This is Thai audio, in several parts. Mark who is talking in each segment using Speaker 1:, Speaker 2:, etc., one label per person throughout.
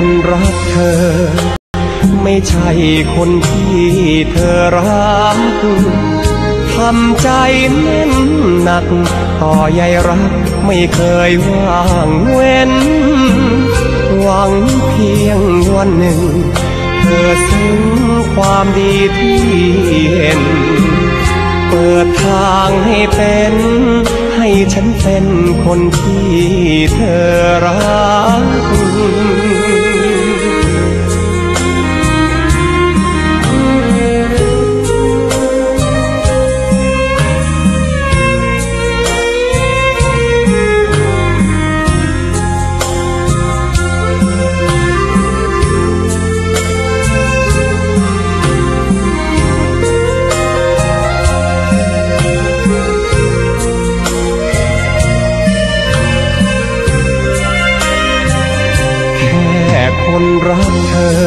Speaker 1: คนรักเธอ ไม่ใช่คนที่เธอรักทำใจแน่นหนัก ต่อใยรักไม่เคยว่างเว้น หวังเพียงวันหนึ่ง เธอซึ้งความดีที่เห็น เปิดทางให้เป็นให้ฉันเป็นคนที่เธอรัก คนรักเธอ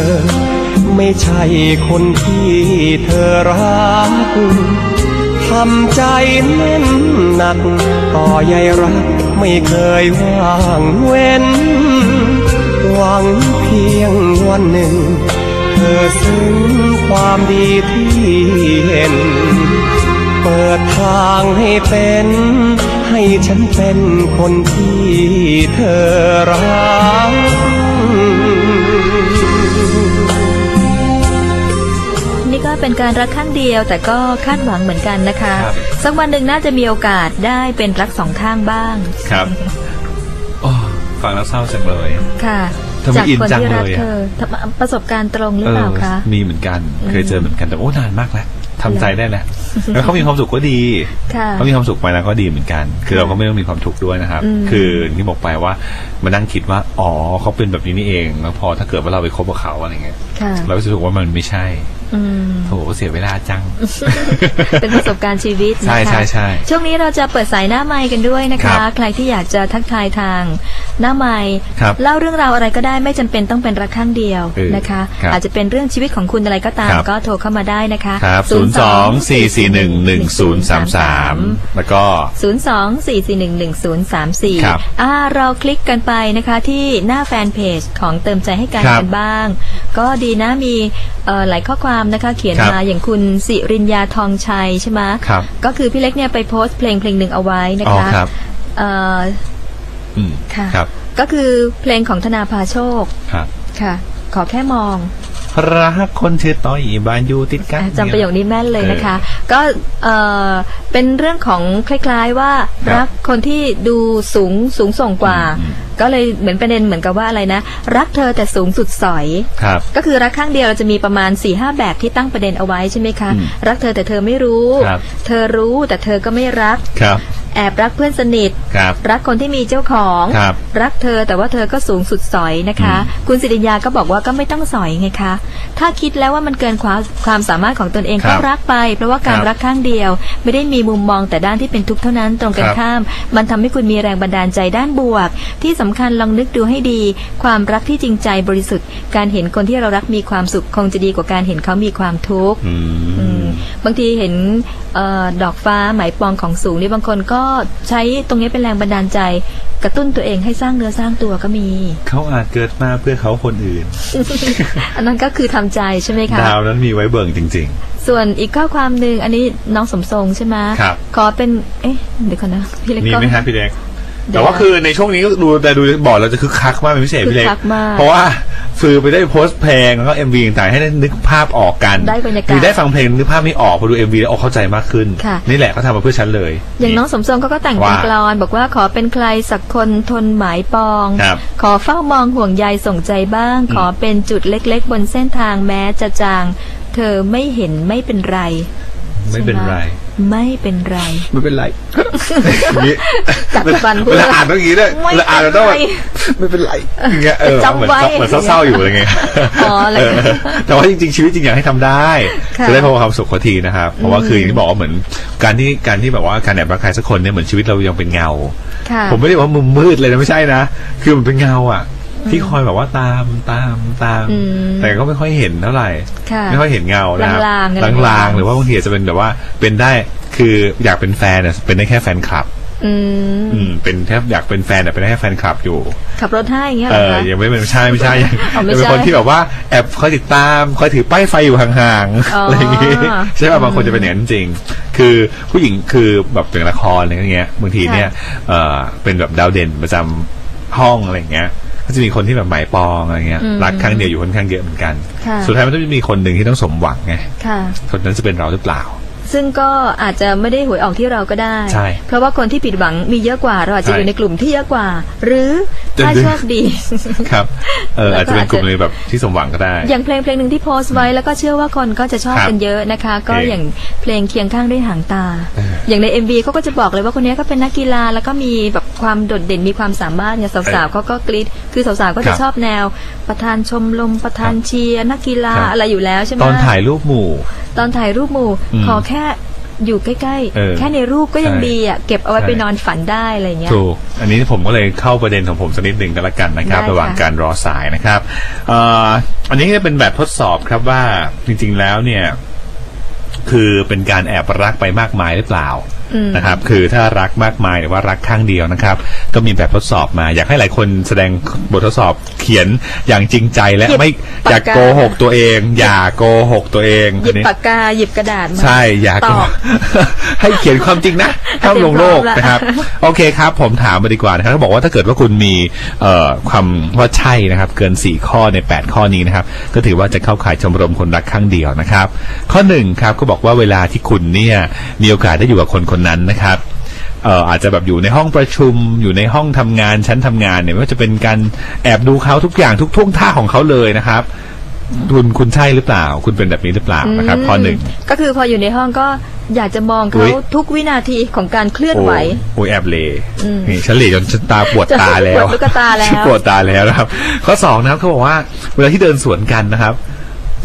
Speaker 1: ไม่ใช่คนที่เธอรักทำใจแน่นหนัก ต่อใยรักไม่เคยว่างเว้น หวังเพียงวันหนึ่ง เธอซึ้งความดีที่เห็น เปิดทางให้เป็นให้ฉันเป็นคนที่เธอรัก
Speaker 2: นี่ก็เป็นการรักครั้งเดียวแต่ก็คาดหวังเหมือนกันนะคะ
Speaker 3: ครับ
Speaker 2: สักวันหนึ่งน่าจะมีโอกาสได้เป็นรักสองข้างบ้าง
Speaker 3: ครับโอ้ฟังแล้วเศร้าจังเลย
Speaker 2: ค่ะ
Speaker 3: ทำไม
Speaker 2: จาก
Speaker 3: อิน
Speaker 2: คน
Speaker 3: จัง
Speaker 2: ที่รัก
Speaker 3: เลยอะ
Speaker 2: เธอทำประสบการณ์ตรงหรือเปล่าคะ
Speaker 3: มีเหมือนกัน เคยเจอเหมือนกันแต่โอ้นานมากแล้ว ทำใจได้แล้วแล้วเขามีความสุขก็ดี
Speaker 2: ค่ะ
Speaker 3: เขามีความสุขไปแล้วก็ดีเหมือนกัน คือเราก็ไม่ต้องมีความทุกข์ด้วยนะครับ
Speaker 2: อืม
Speaker 3: คืออย่างที่บอกไปว่ามานั่งคิดว่า อ๋อเขาเป็นแบบนี้นี่เองแล้วพอถ้าเกิดว่าเราไปคบกับเขาอะไรเงี้ย
Speaker 2: ค่ะ
Speaker 3: เราก็จะรู้สึกว่ามันไม่ใช่
Speaker 2: อืม
Speaker 3: โถเสียเวลาจัง
Speaker 2: เป็นประสบการณ์ชีวิตนะคะ
Speaker 3: ใช่ใช่ใช่
Speaker 2: ช่วงนี้เราจะเปิดสายหน้าไมค์กันด้วยนะ
Speaker 3: ครั
Speaker 2: คะ
Speaker 3: บ
Speaker 2: ใครที่อยากจะทักทายทาง หน้าไมค์
Speaker 3: ครับ
Speaker 2: เล่าเรื่องราวอะไรก็ได้ไม่จำเป็นต้องเป็นรักข้างเดียว
Speaker 3: เออ
Speaker 2: นะคะ
Speaker 3: ครับ
Speaker 2: อาจจะเป็นเรื่องชีวิตของคุณอะไรก็ตาม
Speaker 3: ครับ
Speaker 2: ก็โทรเข้ามาได้นะคะ
Speaker 3: ครับศูนย์สองสี่สี่หนึ่งหนึ่งศูนย์สามสามแล้วก็
Speaker 2: 02-441-1034
Speaker 3: ครับ
Speaker 2: อ่าเราคลิกกันไปนะคะที่หน้าแฟนเพจของเติมใจให้กัน
Speaker 3: ครับ
Speaker 2: กันบ้าง ก็ดีนะมีเอ่อหลายข้อความนะคะเขียน
Speaker 3: ครับ
Speaker 2: มาอย่างคุณสิริญญาทองชัยใช่ไหม
Speaker 3: ครับ
Speaker 2: ก็คือพี่เล็กเนี่ยไปโพสต์เพลงเพลงหนึ่งเอาไว้นะ
Speaker 3: อ๋อ
Speaker 2: คะ
Speaker 3: ครับ
Speaker 2: เอ่อ
Speaker 3: อืม
Speaker 2: ค่ะ
Speaker 3: ครับ
Speaker 2: ก็คือเพลงของธนาภาโชค
Speaker 3: ครับ
Speaker 2: ค่ะ ขอแค่มอง
Speaker 3: รักคนชื่อต้อยบ้านอยู่ติดกัน
Speaker 2: อะจำประโยคนี้แม่นเลยนะคะ
Speaker 3: เอ
Speaker 2: ก็เอ่อเป็นเรื่องของคล้าย ๆว่า
Speaker 3: ครับ
Speaker 2: รักคนที่ดูสูงสูงส่งกว่า
Speaker 3: อืม
Speaker 2: ก็เลยเหมือนประเด็นเหมือนกับว่าอะไรนะ รักเธอแต่สูงสุดสอย
Speaker 3: ครับ
Speaker 2: ก็คือรักข้างเดียวเราจะมีประมาณ4ี่ห้าแบบที่ตั้งประเด็นเอาไว้ใช่ไหมคะ
Speaker 3: อืม
Speaker 2: รักเธอแต่เธอไม่รู้
Speaker 3: ครับ
Speaker 2: เธอรู้แต่เธอก็ไม่รัก
Speaker 3: ครับ
Speaker 2: แอบรักเพื่อนสนิท
Speaker 3: ครับ
Speaker 2: รักคนที่มีเจ้าของ
Speaker 3: ครับ
Speaker 2: รักเธอแต่ว่าเธอก็สูงสุดสอยนะคะ
Speaker 3: อืม
Speaker 2: คุณสิริญญาก็บอกว่าก็ไม่ต้องสอยไงคะ ถ้าคิดแล้วว่ามันเกินความความสามารถของตนเอง
Speaker 3: ครั
Speaker 2: ก็
Speaker 3: บ
Speaker 2: รักไป เพราะว่าการ
Speaker 3: ครับ
Speaker 2: รักข้างเดียว ไม่ได้มีมุมมองแต่ด้านที่เป็นทุกข์เท่านั้นตรงกัน
Speaker 3: ครับ
Speaker 2: ข้าม มันทำให้คุณมีแรงบันดาลใจด้านบวก ที่สำคัญลองนึกดูให้ดี ความรักที่จริงใจบริสุทธิ์ การเห็นคนที่เรารักมีความสุขคงจะดีกว่าการเห็นเขามีความทุกข์
Speaker 3: อื
Speaker 2: อื
Speaker 3: ม
Speaker 2: มบางทีเห็นเออดอกฟ้าไหมปองของสูงนี่บางคนก็ใช้ตรงนี้เป็นแรงบันดาลใจ กระตุ้นตัวเองให้สร้างเนื้อสร้างตัวก็มี
Speaker 3: เขาอาจเกิดมาเพื่อเขาคนอื่น
Speaker 2: อันนั้นก็คือทำใจใช่ไหมคะ
Speaker 3: ดาวนั้นมีไว้เบิ่งจริง
Speaker 2: ส่วนอีกข้อความหนึ่งอันนี้น้องสมทรงใช่ไหม
Speaker 3: ครับ
Speaker 2: ขอเป็นเอ๊ะเดี๋ยวก่อนนะพี่เล็ก
Speaker 3: ๆมี
Speaker 2: ก็
Speaker 3: ไหมฮะพี่เล็ก
Speaker 2: เดี๋ยว
Speaker 3: แต่ว่าคือในช่วงนี้ก็ดูแต่ดูบอร์ดเราจะคึกคักมากเป็นพิเศษพี่เล็ก
Speaker 2: คึกคักมาก
Speaker 3: เพราะว่าคือไปได้โพสต์เพลงแล้วก็เอ็มวีต่างๆให้ได้นึกภาพออกกัน
Speaker 2: ได้บรรยากาศ
Speaker 3: คือได้ฟังเพลงนึกภาพนี้ออกพอดูเอ็มวีแล้วออกเข้าใจมากขึ้น
Speaker 2: ค่ะ
Speaker 3: นี่แหละเขาทำมาเพื่อฉันเลย
Speaker 2: อย่างน้องสมทรงเขาก็แต่งเป็น
Speaker 3: ว่า
Speaker 2: กลอน บอกว่าขอเป็นใครสักคนทนหมายปอง
Speaker 3: ครับ
Speaker 2: ขอเฝ้ามองห่วงใยส่งใจบ้าง ขอเป็นจุดเล็กๆ บนเส้นทางแม้จะจาง เธอไม่เห็นไม่เป็นไร
Speaker 3: ไม่เป็นไร
Speaker 2: ไม่เป็นไร
Speaker 3: ไม่เป็นไรนี่
Speaker 2: กัดฟันพูด
Speaker 3: เวลาอ่านต้องอย่างนี้ด้วย
Speaker 2: ไม่
Speaker 3: เวลาอ่านเราต้องแบบ
Speaker 2: เป็นไร
Speaker 3: ไม่เป็นไรอย่างเงี้ยเออ
Speaker 2: จำ
Speaker 3: เหมือน
Speaker 2: ไว้
Speaker 3: เหมือนเศร้าๆอยู่อะไรเงี้ย
Speaker 2: อ๋ออะไร
Speaker 3: เออแต่ว่าจริงๆชีวิตจริงอยากให้ทำได้
Speaker 2: ค่ะ
Speaker 3: จะได้พบความสุขพอทีนะครับเพราะว่าคืออย่างที่บอกว่าเหมือนการที่การที่แบบว่าการแอบรักใครสักคนเนี่ยเหมือนชีวิตเรายังเป็นเงา
Speaker 2: ค่ะ
Speaker 3: ผมไม่ได้บอกว่ามุมมืดเลยนะไม่ใช่นะ คือมันเป็นเงาอะ ที่คอยแบบว่าตามตามตาม
Speaker 2: อืม
Speaker 3: แต่ก็ไม่ค่อยเห็นเท่าไหร่
Speaker 2: ค่ะ
Speaker 3: ไม่ค่อยเห็นเงานะครับ
Speaker 2: ลางๆอะไร
Speaker 3: ลางๆหรือว่าบางทีอาจจะเป็นแบบว่าเป็นได้คืออยากเป็นแฟนเนี่ยเป็นได้แค่แฟนคลับ
Speaker 2: อืม
Speaker 3: อืมเป็นแทบอยากเป็นแฟนแต่เป็นแค่แฟนคลับอยู่
Speaker 2: ขับรถให้อย่างเงี้ยเห
Speaker 3: เอ
Speaker 2: รอ
Speaker 3: อ
Speaker 2: คะ
Speaker 3: ยังไม่เป็นไม่ใช่ไม่ใช่ยัง
Speaker 2: อ๋อไม่
Speaker 3: ยังเป็น
Speaker 2: ใช่
Speaker 3: คนที่แบบว่าแอบคอยติดตามคอยถือป้ายไฟอยู่ห่าง
Speaker 2: อ๋ออ
Speaker 3: ๆอะไรอย่างงี้ใช่ป่ะบางคนจะเป็นอย่างนั้นจริงๆคือผู้หญิงคือแบบอย่างละครอะไรอย่างเงี้ยบางทีเนี่ยเออเป็นแบบดาวเด่นประจำห้องอะไรอย่างเงี้ย ก็จะมีคนที่แบบหมายปองอะไรเงี้ย
Speaker 2: อืม
Speaker 3: รักครั้งเดียวอยู่ค่อนข้างเยอะเหมือนกัน
Speaker 2: ค่ะ
Speaker 3: สุดท้ายมันต้องมีคนหนึ่งที่ต้องสมหวังไง
Speaker 2: ค่ะ
Speaker 3: คนนั้นจะเป็นเราหรือเปล่า
Speaker 2: ซึ่งก็อาจจะไม่ได้หวยออกที่เราก็ได้
Speaker 3: ใช่
Speaker 2: เพราะว่าคนที่ผิดหวังมีเยอะกว่า เราอาจจะ
Speaker 3: ใช่
Speaker 2: อยู่ในกลุ่มที่เยอะกว่า หรือถ้า
Speaker 3: จะดึง
Speaker 2: โชคดี
Speaker 3: ครับเออ
Speaker 2: แล้วก็
Speaker 3: อาจจะเป็นกลุ่ม
Speaker 2: อาจจะ
Speaker 3: เลยแบบที่สมหวังก็ได้
Speaker 2: อย่างเพลงเพลงหนึ่งที่โพสต์ไว้แล้วก็เชื่อว่าคนก็จะชอบ
Speaker 3: ครับ
Speaker 2: กันเยอะนะคะ ก็
Speaker 3: เพลง
Speaker 2: อย่างเพลงเคียงข้างด้วยหางตา
Speaker 3: เออ
Speaker 2: อย่างใน MV เขาก็จะบอกเลยว่าคนนี้ก็เป็นนักกีฬาแล้วก็มีแบบความโดดเด่นมีความสามารถเนี่ยสาวๆเขาก็กรี๊ดคือสาวๆก็
Speaker 3: ครั
Speaker 2: จะ
Speaker 3: บ
Speaker 2: ชอบแนว ประธานชมรมประธานเชียร์นักกีฬา
Speaker 3: ครับ
Speaker 2: อะไรอยู่แล้วใช่ไหม
Speaker 3: ตอนถ่ายรูปหมู่
Speaker 2: ตอนถ่ายรูปหมู่
Speaker 3: อืม
Speaker 2: ขอแค่อยู่ใกล้
Speaker 3: เออ
Speaker 2: ๆ แค่ในรูปก็ยัง
Speaker 3: ใช่
Speaker 2: ดีอะเก็บเอาไว้
Speaker 3: ใช่
Speaker 2: ไปนอนฝันได้อะไรเงี้ย
Speaker 3: ถูก อันนี้ผมก็เลยเข้าประเด็นของผมสักนิดหนึ่งก็แล้วกันนะครับ
Speaker 2: ได้ค่ะ
Speaker 3: ระหว่างการรอสายนะครับเอ่ออันนี้จะเป็นแบบทดสอบครับว่าจริงๆแล้วเนี่ย คือเป็นการแอบรักไปมากมายหรือเปล่า
Speaker 2: อืม
Speaker 3: นะครับ คือถ้ารักมากมายหรือว่ารักข้างเดียวนะครับ ก็มีแบบทดสอบมา อยากให้หลายคนแสดงบททดสอบเขียนอย่างจริงใจและ
Speaker 2: หยิบ
Speaker 3: ไม่อย่า
Speaker 2: ปากกา
Speaker 3: โกหกตัวเอง อย่าโกหกตัวเอง
Speaker 2: หยิบ
Speaker 3: อันนี้
Speaker 2: ปากกาหยิบกระดาษมา
Speaker 3: ใช่อย่า
Speaker 2: ต
Speaker 3: โก
Speaker 2: อบ
Speaker 3: ให้เขียนความจริงนะห้ามลงโลก
Speaker 2: เตรียมพร้อมละ
Speaker 3: นะครับ โอเคครับ ผมถามมาดีกว่านะครับเขาบอกว่าถ้าเกิดว่าคุณมีเอ่อความว่าใช่นะครับ เกิน 4 ข้อใน 8 ข้อนี้นะครับ ก็ถือว่าจะเข้าข่ายชมรมคนรักข้างเดียวนะครับ ข้อหนึ่งครับก็บอกว่าเวลาที่คุณเนี่ยมีโอกาสได้อยู่กับคนคนนั้นนะครับเอ่ออาจจะแบบอยู่ในห้องประชุมอยู่ในห้องทำงานชั้นทำงานเนี่ยไม่ว่าจะเป็นการแอบดูเขาทุกอย่างทุกท่วงท่าของเขาเลยนะครับ คุณคุณใช่หรือเปล่า คุณเป็นแบบนี้หรือเปล่านะครับข้อหนึ่ง
Speaker 2: ก็คือพออยู่ในห้องก็อยากจะมอง
Speaker 3: อุ๊
Speaker 2: เขา
Speaker 3: ย
Speaker 2: ทุกวินาทีของการเคลื่อนไหว
Speaker 3: โอ้ยแอบเล
Speaker 2: อืม
Speaker 3: นี่ฉันเลจนฉันตาปวดตาแล้ว
Speaker 2: ปวดลูกตาแล้ว
Speaker 3: ฉันปวดตาแล้วนะครับ ข้อสองนะครับเขาบอกว่าเวลาที่เดินสวนกันนะครับ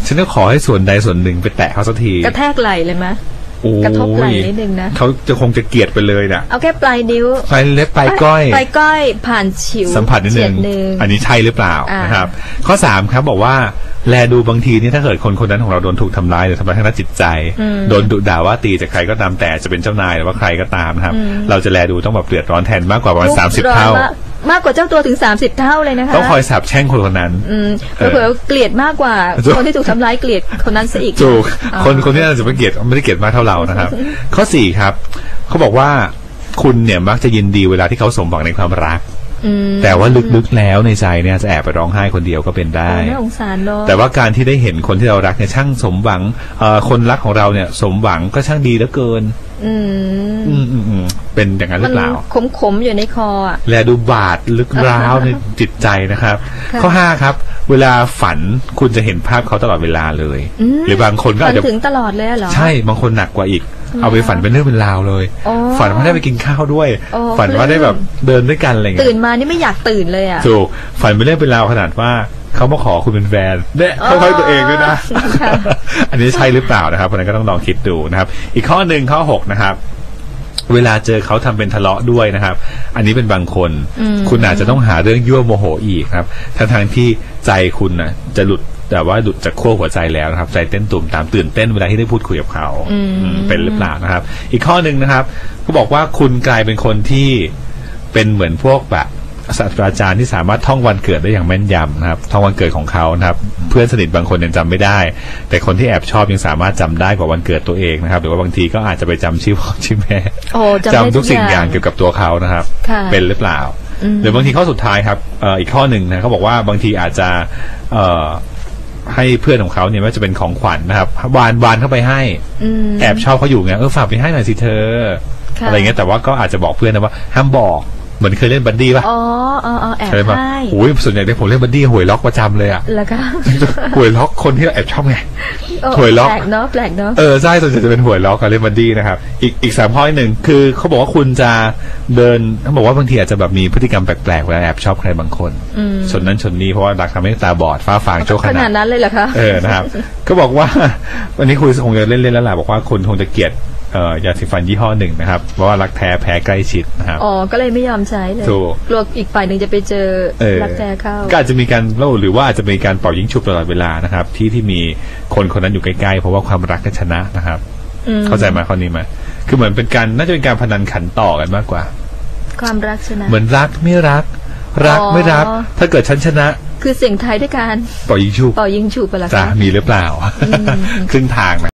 Speaker 3: ฉันก็ขอให้ส่วนใดส่วนหนึ่งไปแตะเขาสักที
Speaker 2: กระแทกไหลเลยไหม
Speaker 3: โอ้ย
Speaker 2: กระทบไหล่นิดนึงนะ
Speaker 3: เขาจะคงจะเกลียดไปเลยน่ะ
Speaker 2: เอาแค่ปลายนิ้ว
Speaker 3: ปลายเล็บปลายก้อย
Speaker 2: ปลายก้อยผ่านฉิว
Speaker 3: สัมผัสนิดนึ
Speaker 2: เฉีย
Speaker 3: ง
Speaker 2: นึง
Speaker 3: อันนี้ใช่หรือเปล่า
Speaker 2: อ่าน
Speaker 3: นะครับ ข้อสามครับบอกว่าแลดูบางทีนี่ถ้าเกิดคนคนนั้นของเราโดนถูกทำร้ายหรือทำร้ายทางด้านจิตใจ โดนดุด่าว่าตีจากใครก็ตามแต่จะเป็นเจ้านายหรือว่าใครก็ตามนะครับ เราจะแลดูต้องแบบเดือดร้อนแทนมากกว่าประมาณสามสิบ
Speaker 2: ร้อน
Speaker 3: เท่า
Speaker 2: มกมากกว่าเจ้าตัวถึง 30 เท่าเลยนะคะ
Speaker 3: ต้องคอยสาบแช่งคนคนนั้น
Speaker 2: อืม
Speaker 3: เออ
Speaker 2: เผื่อๆเกลียดมากกว่า
Speaker 3: ถูก
Speaker 2: คนที่ถูกทำร้ายเกลียดคนนั้นซะอีก
Speaker 3: ถูก
Speaker 2: อ๋อ
Speaker 3: คนคนที่น่าจะไม่เกลียดไม่ได้เกลียดมากเท่าเรานะครับ ข้อสี่ครับเขาบอกว่าคุณเนี่ยมักจะยินดีเวลาที่เขาสมหวังในความรัก
Speaker 2: อืม
Speaker 3: แต่ว่าลึกๆแล้วในใจเนี่ยจะแอบไปร้องไห้คนเดียวก็เป็นได้
Speaker 2: โอ้น่าสงสารเนาะ
Speaker 3: แต่ว่าการที่ได้เห็นคนที่เรารักเนี่ยช่างสมหวังเอ่อคนรักของเราเนี่ย สมหวังก็ช่างดีเหลือเกิน
Speaker 2: อืม
Speaker 3: อืมอืมอืม เป็นอย่างนั้นห
Speaker 2: มั
Speaker 3: รือเปล่า
Speaker 2: ขมๆอยู่ในคออะ
Speaker 3: แลดูบาดลึกร้าวในจิตใจนะครับ
Speaker 2: ค่ะ
Speaker 3: ข้อห้าครับ เวลาฝันคุณจะเห็นภาพเขาตลอดเวลาเลย
Speaker 2: อืม
Speaker 3: หรือบางคนก็
Speaker 2: ฝั
Speaker 3: อาจ
Speaker 2: น
Speaker 3: จะ
Speaker 2: ถึงตลอดเลยอะเหรอ
Speaker 3: ใช่บางคนหนักกว่าอีกเอาไปฝันเป็นเรื่องเป็นราวเลย
Speaker 2: อ๋อ
Speaker 3: ฝันว่าได้ไปกินข้าวด้วย
Speaker 2: อ๋อ
Speaker 3: ฝันว่าได้แบบเดินด้วยกันอะไรอย่างเงี้
Speaker 2: ตื่
Speaker 3: ย
Speaker 2: นมานี่ไม่อยากตื่นเลยอะ
Speaker 3: ถูกฝันเป็นเรื่องเป็นราวขนาดว่าเขามาขอคุณเป็นแฟนเนี่ย
Speaker 2: อ๋อ
Speaker 3: เขาให้ตัวเองด้วยนะ
Speaker 2: ค่ะ
Speaker 3: อันนี้ใช่หรือเปล่านะครับเพราะฉะนั้นก็ต้องลองคิดดูนะครับ อีกข้อหนึ่งข้อหกนะครับ เวลาเจอเขาทำเป็นทะเลาะด้วยนะครับ อันนี้เป็นบางคน
Speaker 2: อืม
Speaker 3: คุณอาจจะต้องหาเรื่องยั่วโมโหอีกครับทั้งทางๆที่ใจคุณนะจะหลุดแต่ว่าหลุดจากขั้วหัวใจแล้วนะครับ ใจเต้นตุ่มตามตื่นเต้นเวลาที่ได้พูดคุยกับเขา
Speaker 2: อืม
Speaker 3: อืมเป็นหรือเปล่านะครับ อีกข้อหนึ่งนะครับเขาบอกว่าคุณกลายเป็นคนที่เป็นเหมือนพวกแบบ ศาสตราจารย์ที่สามารถท่องวันเกิดได้อย่างแม่นยำนะครับท่องวันเกิดของเขานะครับ เพื่อนสนิทบางคนยังจำไม่ได้ แต่คนที่แอบชอบยังสามารถจำได้กว่าวันเกิดตัวเองนะครับ หรือว่าบางทีก็อาจจะไปจำชื่อพ่อชื่อแม่
Speaker 2: โอ้จำได้
Speaker 3: จำทุกสิ่งอย่างเกี่ยวกับตัวเขานะครับ
Speaker 2: ค่ะ
Speaker 3: เป็นหรือเปล่า
Speaker 2: อืม
Speaker 3: หรือบางทีข้อสุดท้ายครับเอ่ออีกข้อหนึ่งนะเขาบอกว่าบางทีอาจจะเอ่อให้เพื่อนของเขาเนี่ยไม่ว่าจะเป็นของขวัญนะครับวานวานเข้าไปให้
Speaker 2: อืม
Speaker 3: แอบชอบเขาอยู่ไงเออฝากไปให้หน่อยสิเธอ
Speaker 2: ค่ะ
Speaker 3: อะไรเงี้ยแต่ว่าก็อาจจะบอกเพื่อนนะว่าห้ามบอก เหมือนเคยเล่นบัดดี้ป่ะ
Speaker 2: อ๋ออ๋ออ๋อแอบ
Speaker 3: เคยป่ะ
Speaker 2: ให้
Speaker 3: โอ้ยส่วนใหญ่เนี่ยผมเล่นบัดดี้หวยล็อกประจำเลยอะ
Speaker 2: แล้วก็
Speaker 3: หวยล็อกคนที่เราแอบชอบไง
Speaker 2: โอ้
Speaker 3: ถวยล็อก
Speaker 2: แปลกเนาะแปลกเนาะ
Speaker 3: เออใช่ส่วนใหญ่จะเป็นหวยล็อกกับเล่นบัดดี้นะครับอีกอีกสามข้ออีกหนึ่งคือเขาบอกว่าคุณจะเดินเขาบอกว่าบางทีอาจจะแบบมีพฤติกรรมแปลกๆเวลาแอบชอบใครบางคน
Speaker 2: อืม
Speaker 3: ชนนั้นชนนี้เพราะว่ารักทำให้ตาบอดฟ้าฟางโชค
Speaker 2: ข
Speaker 3: ข
Speaker 2: นา
Speaker 3: นา
Speaker 2: ด
Speaker 3: ด
Speaker 2: นั้นเลยเหรอคะ
Speaker 3: เออนะครับ ก็บอกว่าวันนี้คุยคงจะเล่นๆแล้วล่ะบอกว่าคุณคงจะเกลียด เอ่อยาสีฟันยี่ห้อหนึ่งนะครับเพราะว่ารักแท้แพ้ใกล้ชิดนะครับ
Speaker 2: อ๋อ ก็เลยไม่ยอมใช้เลย
Speaker 3: ถูก
Speaker 2: กลัวอีกฝ่ายหนึ่งจะไปเจอ
Speaker 3: เออ
Speaker 2: รักแท้เข้า
Speaker 3: ก็อาจจะมีการเล่าหรือว่าอาจจะมีการเป่ายิงฉุบตลอดเวลานะครับ ที่ที่มีคนคนนั้นอยู่ใกล้ๆเพราะว่าความรักก็ชนะนะครับ
Speaker 2: อืม
Speaker 3: เข้าใจไหมข้อนี้ไหมคือเหมือนเป็นการน่าจะเป็นการพนันขันต่อกันมากกว่า
Speaker 2: ความรักชนะ
Speaker 3: เหมือนรักไม่รัก รัก
Speaker 2: อ๋อ
Speaker 3: ไม่รักถ้าเกิดฉันชนะ
Speaker 2: คือเสียงไทายด้วยการ
Speaker 3: ปล่อยยิงชุบ
Speaker 2: เป่ายิงฉุบไปละ
Speaker 3: จ้า
Speaker 2: คะ
Speaker 3: มีหรือเปล่า ครึ่งทางนะ